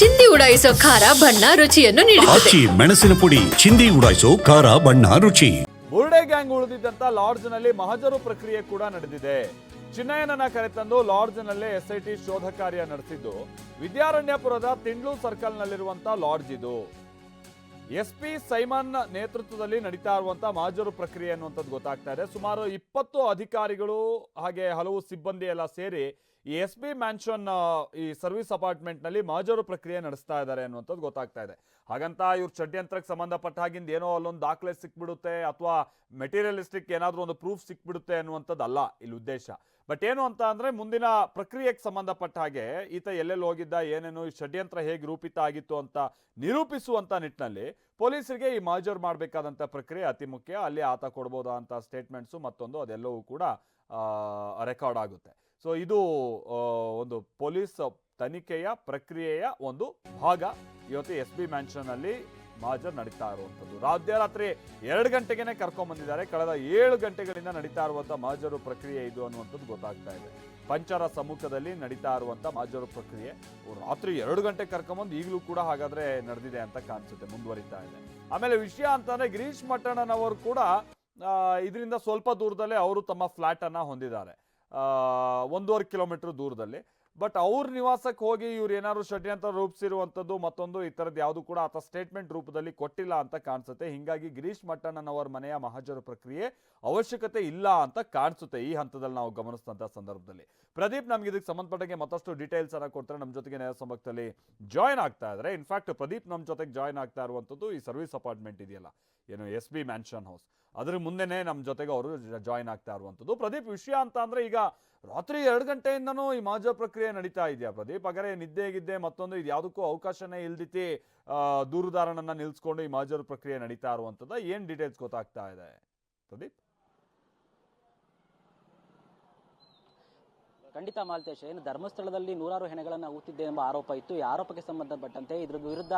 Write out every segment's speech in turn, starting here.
ಚಿಂದಿ ಉಡಾಯಿಸೋ ಖಾರ ಬಣ್ಣ ರುಚಿಯನ್ನು ನೀಡುತ್ತದೆ. ಆಚಿ ಮೆಣಸಿನ ಪುಡಿ ಚಿಂದಿ ಉಡಾಯಿಸೋ ಖಾರ ಬಣ್ಣ ರುಚಿ. ಬುರ್ಡೆ ಗ್ಯಾಂಗ್ ಉಳಿದಿದ್ದಂತ ಲಾಡ್ಜ್ನಲ್ಲಿ ಮಹಜರು ಪ್ರಕ್ರಿಯೆ ಕೂಡ ನಡೆದಿದೆ. ಚಿನ್ನಯ್ಯನನ್ನ ಕರೆತಂದು ಲಾಡ್ಜ್ನಲ್ಲೇ ಎಸ್ಐಟಿ ಶೋಧ ಕಾರ್ಯ ನಡೆಸಿದ್ದು ವಿದ್ಯಾರಣ್ಯಪುರದ ತಿಂಡ್ಲು ಸರ್ಕಲ್ನಲ್ಲಿರುವಂತ ಲಾಡ್ಜ್ ಇದು. ಎಸ್ ಪಿ ಸೈಮನ್ ನೇತೃತ್ವದಲ್ಲಿ ನಡೀತಾ ಇರುವಂತ ಮಹಜರು ಪ್ರಕ್ರಿಯೆ ಅನ್ನುವಂಥದ್ದು ಗೊತ್ತಾಗ್ತಾ ಇದೆ. ಸುಮಾರು ಇಪ್ಪತ್ತು ಅಧಿಕಾರಿಗಳು ಹಾಗೆ ಹಲವು ಸಿಬ್ಬಂದಿ ಎಲ್ಲ ಸೇರಿ ಈ ಎಸ್ ಬಿ ಮ್ಯಾನ್ಷನ್ ಈ ಸರ್ವಿಸ್ ಅಪಾರ್ಟ್ಮೆಂಟ್ನಲ್ಲಿ ಮಹಜರು ಪ್ರಕ್ರಿಯೆ ನಡೆಸ್ತಾ ಇದ್ದಾರೆ ಅನ್ನುವಂಥದ್ದು ಗೊತ್ತಾಗ್ತಾ ಇದೆ. ಹಾಗಂತ ಇವ್ರ ಷಡ್ಯಂತ್ರಕ್ಕೆ ಸಂಬಂಧಪಟ್ಟ ಹಾಗಿಂದ ಏನೋ ಅಲ್ಲೊಂದು ದಾಖಲೆ ಸಿಕ್ಬಿಡುತ್ತೆ ಅಥವಾ ಮೆಟೀರಿಯಲಿಸ್ಟಿಕ್ ಏನಾದರೂ ಒಂದು ಪ್ರೂಫ್ ಸಿಕ್ಬಿಡುತ್ತೆ ಅನ್ನುವಂಥದ್ದು ಅಲ್ಲ ಇಲ್ಲಿ ಉದ್ದೇಶ. ಬಟ್ ಏನು ಅಂತ ಅಂದರೆ ಮುಂದಿನ ಪ್ರಕ್ರಿಯೆಗೆ ಸಂಬಂಧಪಟ್ಟ ಹಾಗೆ ಈತ ಎಲ್ಲೆಲ್ಲಿ ಹೋಗಿದ್ದ, ಏನೇನು, ಈ ಷಡ್ಯಂತ್ರ ಹೇಗೆ ರೂಪಿತ ಆಗಿತ್ತು ಅಂತ ನಿರೂಪಿಸುವಂಥ ನಿಟ್ಟಿನಲ್ಲಿ ಪೊಲೀಸರಿಗೆ ಈ ಮಾಜರ್ ಮಾಡಬೇಕಾದಂಥ ಪ್ರಕ್ರಿಯೆ ಅತಿ ಮುಖ್ಯ. ಅಲ್ಲಿ ಆತ ಕೊಡ್ಬೋದಾ ಅಂತ ಸ್ಟೇಟ್ಮೆಂಟ್ಸು ಮತ್ತೊಂದು ಅದೆಲ್ಲವೂ ಕೂಡ ರೆಕಾರ್ಡ್ ಆಗುತ್ತೆ. ಸೊ ಇದು ಒಂದು ಪೊಲೀಸ್ ತನಿಖೆಯ ಪ್ರಕ್ರಿಯೆಯ ಒಂದು ಭಾಗ. ಇವತ್ತು ಎಸ್ ಬಿ ಮ್ಯಾನ್ಷನ್ ಅಲ್ಲಿ ಮಾಜರ್ ನಡೀತಾ ಇರುವಂಥದ್ದು. ರಾತ್ರಿ ಎರಡು ಗಂಟೆಗೆನೆ ಕರ್ಕೊಂಡ್ ಬಂದಿದ್ದಾರೆ. ಕಳೆದ ಏಳು ಗಂಟೆಗಳಿಂದ ನಡೀತಾ ಇರುವಂಥ ಮಾಜರು ಪ್ರಕ್ರಿಯೆ ಇದು ಅನ್ನುವಂಥದ್ದು ಗೊತ್ತಾಗ್ತಾ ಇದೆ. ಪಂಚರ ಸಮ್ಮುಖದಲ್ಲಿ ನಡೀತಾ ಇರುವಂಥ ಮಾಜರು ಪ್ರಕ್ರಿಯೆ ರಾತ್ರಿ ಎರಡು ಗಂಟೆ ಕರ್ಕೊಂಬಂದು ಈಗಲೂ ಕೂಡ ಹಾಗಾದ್ರೆ ನಡೆದಿದೆ ಅಂತ ಕಾಣಿಸುತ್ತೆ, ಮುಂದುವರಿತಾ ಇದೆ. ಆಮೇಲೆ ವಿಷಯ ಅಂತಂದ್ರೆ ಗಿರೀಶ್ ಮಟ್ಟಣ್ಣನವರು ಕೂಡ ಇದರಿಂದ ಸ್ವಲ್ಪ ದೂರದಲ್ಲೇ ಅವರು ತಮ್ಮ ಫ್ಲಾಟ್ ಅನ್ನ ಹೊಂದಿದ್ದಾರೆ. ಒಂದೂವರೆ ಕಿಲೋಮೀಟರ್ ದೂರದಲ್ಲಿ. ಬಟ್ ಅವ್ರ ನಿವಾಸಕ್ಕೆ ಹೋಗಿ ಇವ್ರು ಏನಾದ್ರು ಷಡ್ಯಂತ್ರ ರೂಪಿಸಿರುವಂಥದ್ದು ಮತ್ತೊಂದು ಈ ಥರದ್ದು ಯಾವುದು ಕೂಡ ಆತ ಸ್ಟೇಟ್ಮೆಂಟ್ ರೂಪದಲ್ಲಿ ಕೊಟ್ಟಿಲ್ಲ ಅಂತ ಕಾಣಿಸುತ್ತೆ. ಹಿಂಗಾಗಿ ಗಿರೀಶ್ ಮಟ್ಟಣ್ಣನವರ ಮನೆಯ ಮಹಾಜರು ಪ್ರಕ್ರಿಯೆ ಅವಶ್ಯಕತೆ ಇಲ್ಲ ಅಂತ ಕಾಣಿಸುತ್ತೆ ಈ ಹಂತದಲ್ಲಿ ನಾವು ಗಮನಿಸಿದಂಥ ಸಂದರ್ಭದಲ್ಲಿ. ಪ್ರದೀಪ್, ನಮ್ಗೆ ಇದಕ್ಕೆ ಸಂಬಂಧಪಟ್ಟಂಗೆ ಮತ್ತಷ್ಟು ಡೀಟೇಲ್ಸ್ ಅನ್ನ ಕೊಡ್ತಾರೆ. ನಮ್ಮ ಜೊತೆಗೆ ನ್ಯಾಯ ಸಂಬಂಧದಲ್ಲಿ ಜಾಯ್ನ್ ಆಗ್ತಾ ಇದ್ದಾರೆ ಇನ್ಫ್ಯಾಕ್ಟ್ ಪ್ರದೀಪ್ ನಮ್ಮ ಜೊತೆಗೆ ಜಾಯ್ನ್ ಆಗ್ತಾ ಇರುವಂಥದ್ದು ಈ ಸರ್ವಿಸ್ ಅಪಾರ್ಟ್ಮೆಂಟ್ ಇದೆಯಲ್ಲ. ಏನು ಎಸ್ ಬಿ ಮ್ಯಾನ್ಷನ್ ಹೌಸ್ ಅದ್ರ ಮುಂದೆನೆ ನಮ್ಮ ಜೊತೆಗೆ ಅವರು ಜಾಯ್ನ್ ಆಗ್ತಾ ಇರುವಂಥದ್ದು. ಪ್ರದೀಪ್, ವಿಷಯ ಅಂತ ಅಂದ್ರೆ ಈಗ ರಾತ್ರಿ ಎರಡು ಗಂಟೆಯಿಂದನೂ ಈ ಮಾಜ ಪ್ರಕ್ರಿಯೆ ನಡೀತಾ ಇದೆಯಾ ಪ್ರದೀಪ್? ಹಾಗಾದ್ರೆ ನಿದ್ದೆ ಗಿದ್ದೆ ಮತ್ತೊಂದು ಇದು ಯಾವುದಕ್ಕೂ ಅವಕಾಶನೇ ಇಲ್ದಿತಿ ದೂರುದಾರನನ್ನ ನಿಲ್ಸ್ಕೊಂಡು ಈ ಮಾಜರ್ ಪ್ರಕ್ರಿಯೆ ನಡೀತಾ ಇರುವಂಥದ್ದು. ಏನ್ ಡೀಟೇಲ್ಸ್ ಗೊತ್ತಾಗ್ತಾ ಇದೆ? ಪ್ರದೀಪ್? ಖಂಡಿತ ಮಾಲ್ತೇಶ್, ಏನು ಧರ್ಮಸ್ಥಳದಲ್ಲಿ ನೂರಾರು ಹೆಣೆಗಳನ್ನು ಊತಿದ್ದೆ ಎಂಬ ಆರೋಪ ಇತ್ತು. ಈ ಆರೋಪಕ್ಕೆ ಸಂಬಂಧಪಟ್ಟಂತೆ ಇದ್ರ ವಿರುದ್ಧ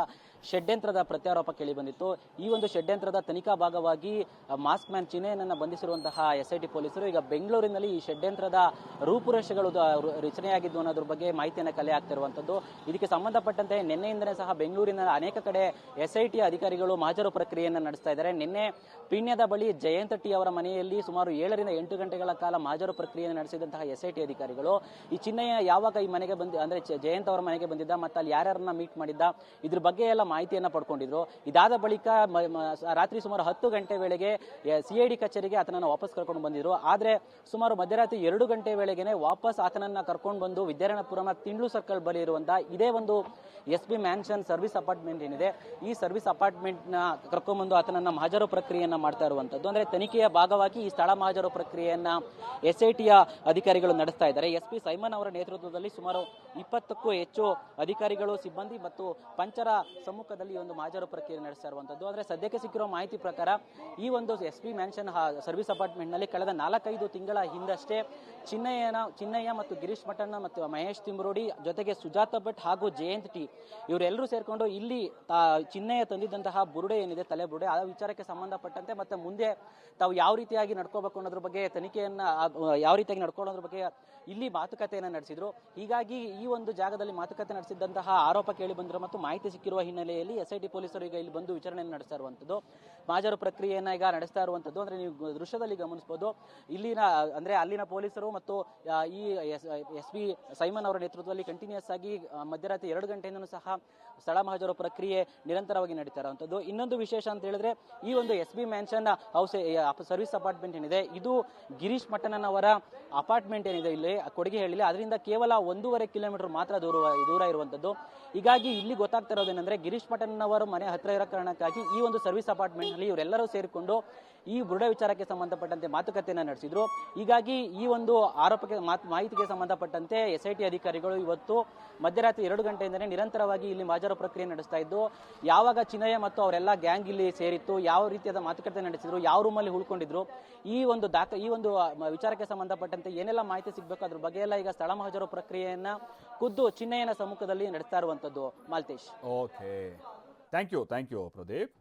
ಷಡ್ಯಂತ್ರದ ಪ್ರತ್ಯಾರೋಪ ಕೇಳಿ ಬಂದಿತ್ತು ಈ ಒಂದು ಷಡ್ಯಂತ್ರದ ತನಿಖಾ ಭಾಗವಾಗಿ ಮಾಸ್ಕ್ ಮ್ಯಾನ್ ಚಿನ್ನೆಯನ್ನು ಬಂಧಿಸಿರುವಂತಹ ಎಸ್ಐಟಿ ಪೊಲೀಸರು ಈಗ ಬೆಂಗಳೂರಿನಲ್ಲಿ ಈ ಷಡ್ಯಂತ್ರದ ರೂಪುರೇಷೆಗಳು ರಚನೆಯಾಗಿದ್ದು ಅನ್ನೋದ್ರ ಬಗ್ಗೆ ಮಾಹಿತಿಯನ್ನು ಕಲೆ ಆಗ್ತಿರುವಂಥದ್ದು ಇದಕ್ಕೆ ಸಂಬಂಧಪಟ್ಟಂತೆ ನಿನ್ನೆಯಿಂದಲೇ ಸಹ ಬೆಂಗಳೂರಿನ ಅನೇಕ ಕಡೆ ಎಸ್ಐಟಿ ಅಧಿಕಾರಿಗಳು ಮಾಜರು ಪ್ರಕ್ರಿಯೆಯನ್ನು ನಡೆಸ್ತಾ ಇದ್ದಾರೆ. ನಿನ್ನೆ ಪೀಣ್ಯದ ಬಳಿ ಜಯಂತ ಅವರ ಮನೆಯಲ್ಲಿ ಸುಮಾರು ಏಳರಿಂದ ಎಂಟು ಗಂಟೆಗಳ ಕಾಲ ಮಾಜರು ಪ್ರಕ್ರಿಯೆಯನ್ನು ನಡೆಸಿದಂತಹ ಎಸ್ಐಟಿ ಐ ಅಧಿಕಾರಿಗಳು ಈ ಚಿನ್ನಯ್ಯ ಯಾವಾಗ ಈ ಮನೆಗೆ ಬಂದ, ಅಂದ್ರೆ ಜಯಂತ್ ಅವರ ಮನೆಗೆ ಬಂದಿದ್ದ, ಮತ್ತೆ ಅಲ್ಲಿ ಯಾರ್ಯಾರನ್ನ ಮೀಟ್ ಮಾಡಿದ್ದ, ಇದ್ರ ಬಗ್ಗೆ ಎಲ್ಲ ಮಾಹಿತಿಯನ್ನ ಪಡ್ಕೊಂಡಿದ್ರು. ಇದಾದ ಬಳಿಕ ರಾತ್ರಿ ಸುಮಾರು ಹತ್ತು ಗಂಟೆ ವೇಳೆಗೆ ಸಿ ಐ ಕಚೇರಿಗೆ ಆತನನ್ನ ವಾಪಸ್ ಕರ್ಕೊಂಡು ಬಂದಿದ್ರು. ಆದ್ರೆ ಸುಮಾರು ಮಧ್ಯರಾತ್ರಿ ಎರಡು ಗಂಟೆ ವೇಳೆಗೆನೆ ವಾಪಸ್ ಆತನನ್ನ ಕರ್ಕೊಂಡು ಬಂದು ವಿದ್ಯಾರಣ್ಯಪುರಮ ತಿಂಡ್ಲು ಸರ್ಕಲ್ ಬಳಿ ಇರುವಂತಹ ಇದೇ ಒಂದು S B mansion service apartment ಏನಿದೆ, ಈ ಸರ್ವಿಸ್ ಅಪಾರ್ಟ್ಮೆಂಟ್ನ ಕರ್ಕೊಂಡ್ಬಂದು ಆತನನ್ನ ಮಹಾಜರು ಪ್ರಕ್ರಿಯೆಯನ್ನ ಮಾಡ್ತಾ ಇರುವಂತದ್ದು. ಅಂದ್ರೆ ತನಿಖೆಯ ಭಾಗವಾಗಿ ಈ ಸ್ಥಳ ಮಹಾಜರು ಪ್ರಕ್ರಿಯೆಯನ್ನ ಎಸ್ ಐ ಅಧಿಕಾರಿಗಳು ನಡೆಸ್ತಾ ಇದ್ದಾರೆ. ಎಸ್ ಪಿ ಸೈಮನ್ ಅವರ ನೇತೃತ್ವದಲ್ಲಿ ಸುಮಾರು ಇಪ್ಪತ್ತಕ್ಕೂ ಹೆಚ್ಚು ಅಧಿಕಾರಿಗಳು, ಸಿಬ್ಬಂದಿ ಮತ್ತು ಪಂಚರ ಸಮ್ಮುಖದಲ್ಲಿ ಒಂದು ಮಾಜರು ಪ್ರಕ್ರಿಯೆ ನಡೆಸ್ತಾ ಇರುವಂತದ್ದು. ಆದ್ರೆ ಸದ್ಯಕ್ಕೆ ಸಿಕ್ಕಿರೋ ಮಾಹಿತಿ ಪ್ರಕಾರ ಈ ಒಂದು ಎಸ್ ಪಿ ಮ್ಯಾನ್ಷನ್ ಸರ್ವಿಸ್ ಅಪಾರ್ಟ್ಮೆಂಟ್ನಲ್ಲಿ ಕಳೆದ ನಾಲ್ಕೈದು ತಿಂಗಳ ಹಿಂದಷ್ಟೇ ಚಿನ್ನಯ್ಯನ, ಚಿನ್ನಯ್ಯ ಮತ್ತು ಗಿರೀಶ್ ಮಠಣ್ಣ ಮತ್ತು ಮಹೇಶ್ ತಿಮ್ರೋಡಿ ಜೊತೆಗೆ ಸುಜಾತ ಭಟ್ ಹಾಗೂ ಜಯಂತ್ ಟಿ ಇವರೆಲ್ಲರೂ ಸೇರ್ಕೊಂಡು ಇಲ್ಲಿ ಚಿನ್ನಯ್ಯ ತಂದಿದ್ದಂತಹ ಬುರುಡೆ ಏನಿದೆ ತಲೆ ಬುರುಡೆ ಆ ವಿಚಾರಕ್ಕೆ ಸಂಬಂಧಪಟ್ಟಂತೆ ಮತ್ತೆ ಮುಂದೆ ತಾವು ಯಾವ ರೀತಿಯಾಗಿ ನಡ್ಕೋಬೇಕು ಅನ್ನೋದ್ರ ಬಗ್ಗೆ ತನಿಖೆಯನ್ನ ಯಾವ ರೀತಿಯಾಗಿ ನಡ್ಕೊಳ್ಳೋದ್ರ ಬಗ್ಗೆ ಇಲ್ಲಿ ಮಾತುಕತೆಯನ್ನ ನಡೆಸಿದ್ರು. ಹೀಗಾಗಿ ಈ ಒಂದು ಜಾಗದಲ್ಲಿ ಮಾತುಕತೆ ನಡೆಸಿದ್ದಂತಹ ಆರೋಪ ಕೇಳಿ ಬಂದಿರೋ ಮತ್ತು ಮಾಹಿತಿ ಸಿಕ್ಕಿರುವ ಹಿನ್ನೆಲೆಯಲ್ಲಿ ಎಸ್ಐಟಿ ಪೊಲೀಸರು ಈಗ ಇಲ್ಲಿ ಬಂದು ವಿಚಾರಣೆಯನ್ನು ನಡೆಸ್ತಾ ಇರುವಂತದ್ದು. ಮಾಜರು ಪ್ರಕ್ರಿಯೆಯನ್ನ ಈಗ ನಡೆಸ್ತಾ ಇರುವಂತದ್ದು. ಅಂದ್ರೆ ನೀವು ದೃಶ್ಯದಲ್ಲಿ ಗಮನಿಸಬಹುದು ಇಲ್ಲಿನ, ಅಂದ್ರೆ ಅಲ್ಲಿನ ಪೊಲೀಸರು ಮತ್ತು ಈ ಎಸ್ ಪಿ ಸೈಮನ್ ಅವರ ನೇತೃತ್ವದಲ್ಲಿ ಕಂಟಿನ್ಯೂಸ್ ಆಗಿ ಮಧ್ಯರಾತ್ರಿ ಎರಡು ಗಂಟೆಯಿಂದ ಸಹ ಸ್ಥಳ ಮಹಾಜರು ಪ್ರಕ್ರಿಯೆ ನಿರಂತರವಾಗಿ ನಡೀತಾ ಇರುವಂತದ್ದು. ಇನ್ನೊಂದು ವಿಶೇಷ ಅಂತ ಹೇಳಿದ್ರೆ, ಈ ಒಂದು S B mansion house service apartment ಏನಿದೆ, ಇದು ಗಿರೀಶ್ ಮಟ್ಟಣ್ಣನವರ ಅಪಾರ್ಟ್ಮೆಂಟ್ ಏನಿದೆ ಇಲ್ಲಿ. ಕೊಡುಗೆ ಹೇಳಿಲ್ಲ. ಅದರಿಂದ ಕೇವಲ ಒಂದೂವರೆ ಕಿಲೋಮೀಟರ್ ಮಾತ್ರ ದೂರ ದೂರ ಇರುವಂತದ್ದು. ಹೀಗಾಗಿ ಇಲ್ಲಿ ಗೊತ್ತಾಗ್ತಾ ಇರೋದೇನೆಂದ್ರೆ ಗಿರೀಶ್ ಮಠಣ್ಣನವರ ಮನೆ ಹತ್ರ ಇರೋ ಕಾರಣಕ್ಕಾಗಿ ಈ ಒಂದು ಸರ್ವಿಸ್ ಅಪಾರ್ಟ್ಮೆಂಟ್ನಲ್ಲಿ ಇವರೆಲ್ಲರೂ ಸೇರಿಕೊಂಡು ಈ ಬೃಢ ವಿಚಾರಕ್ಕೆ ಸಂಬಂಧಪಟ್ಟಂತೆ ಮಾತುಕತೆಯನ್ನು ನಡೆಸಿದ್ರು. ಹೀಗಾಗಿ ಈ ಒಂದು ಆರೋಪಕ್ಕೆ ಮಾಹಿತಿಗೆ ಸಂಬಂಧಪಟ್ಟಂತೆ ಎಸ್ ಐ ಟಿ ಅಧಿಕಾರಿಗಳು ಇವತ್ತು ಮಧ್ಯರಾತ್ರಿ ಎರಡು ಗಂಟೆಯಿಂದಲೇ ನಿರಂತರವಾಗಿ ಇಲ್ಲಿ ಮಾಜರ ಪ್ರಕ್ರಿಯೆ ನಡೆಸ್ತಾ ಇದ್ದು, ಯಾವಾಗ ಚಿನ್ನಯ್ಯ ಮತ್ತು ಅವರೆಲ್ಲ ಗ್ಯಾಂಗ್ ಇಲ್ಲಿ ಸೇರಿತ್ತು, ಯಾವ ರೀತಿಯಾದ ಮಾತುಕತೆ ನಡೆಸಿದ್ರು, ಯಾವ ರೂಮಲ್ಲಿ ಉಳ್ಕೊಂಡಿದ್ರು, ಈ ಒಂದು ದಾಖ, ಈ ಒಂದು ವಿಚಾರಕ್ಕೆ ಸಂಬಂಧಪಟ್ಟಂತೆ ಏನೆಲ್ಲ ಮಾಹಿತಿ ಸಿಗಬೇಕು ಅದ್ರ ಬಗ್ಗೆ ಎಲ್ಲ ಈಗ ಸ್ಥಳ ಮಹಾಜರು ಪ್ರಕ್ರಿಯೆಯನ್ನ ಖುದ್ದು ಚಿನ್ನಯ್ಯನ ಸಮ್ಮುಖದಲ್ಲಿ ನಡೆಸ್ತಾ ಇರುವಂತದ್ದು Maltesh. Okay thank you thank you Pradeep